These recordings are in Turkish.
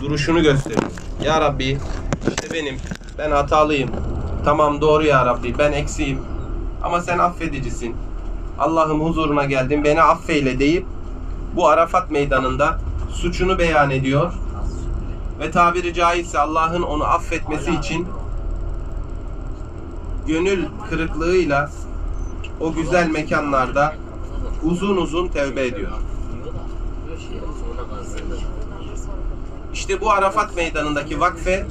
duruşunu gösteriyor. Ya Rabbi işte benim ben hatalıyım. Tamam doğru ya Rabbi ben eksiğim. Ama sen affedicisin. Allah'ım huzuruna geldim beni affeyle deyip bu Arafat meydanında suçunu beyan ediyor. Ve tabiri caizse Allah'ın onu affetmesi için gönül kırıklığıyla o güzel mekanlarda uzun uzun tevbe ediyor. İşte bu Arafat meydanındaki vakfe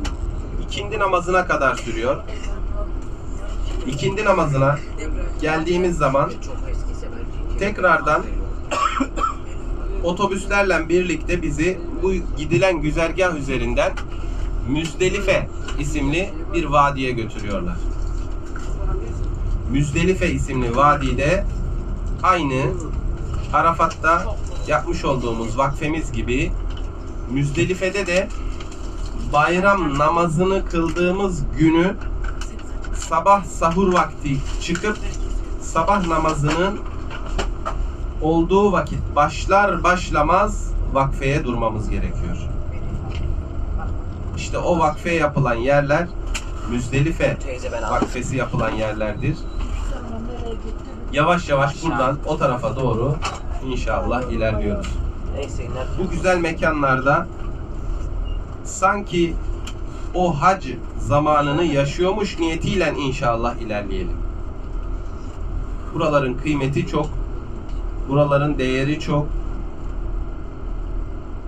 ikindi namazına kadar sürüyor. İkindi namazına geldiğimiz zaman tekrardan otobüslerle birlikte bizi bu gidilen güzergah üzerinden Müzdelife isimli bir vadiye götürüyorlar. Müzdelife isimli vadide aynı Arafat'ta yapmış olduğumuz vakfemiz gibi Müzdelife'de de bayram namazını kıldığımız günü sabah sahur vakti çıkıp sabah namazının olduğu vakit başlar başlamaz vakfeye durmamız gerekiyor. İşte o vakfe yapılan yerler Müzdelife vakfesi yapılan yerlerdir. Yavaş yavaş buradan o tarafa doğru inşallah ilerliyoruz. Neyse. Bu güzel mekanlarda sanki o hac zamanını yaşıyormuş niyetiyle inşallah ilerleyelim. Buraların kıymeti çok. Buraların değeri çok.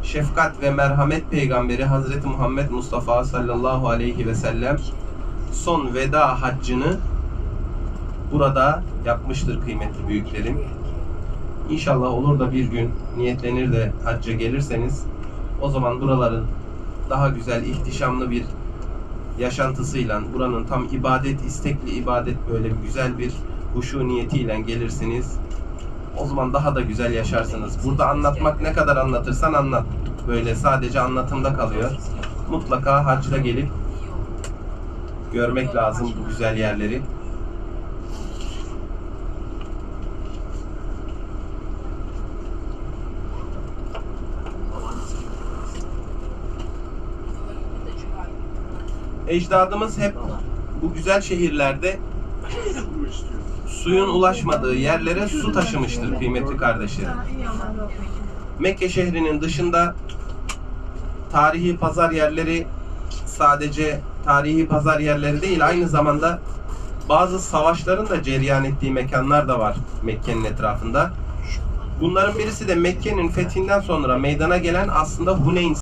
Şefkat ve merhamet peygamberi Hazreti Muhammed Mustafa sallallahu aleyhi ve sellem son veda haccını burada yapmıştır kıymetli büyüklerim. İnşallah olur da bir gün niyetlenir de hacca gelirseniz o zaman buraların daha güzel, ihtişamlı bir yaşantısıyla buranın tam ibadet, istekli ibadet böyle güzel bir huşu niyetiyle gelirsiniz. O zaman daha da güzel yaşarsınız. Burada anlatmak ne kadar anlatırsan anlat. Böyle sadece anlatımda kalıyor. Mutlaka hacda gelip görmek lazım bu güzel yerleri. Ecdadımız hep bu güzel şehirlerde suyun ulaşmadığı yerlere su taşımıştır kıymetli kardeşlerim. Mekke şehrinin dışında tarihi pazar yerleri sadece tarihi pazar yerleri değil aynı zamanda bazı savaşların da cereyan ettiği mekanlar da var Mekke'nin etrafında. Bunların birisi de Mekke'nin fethinden sonra meydana gelen aslında Huneyn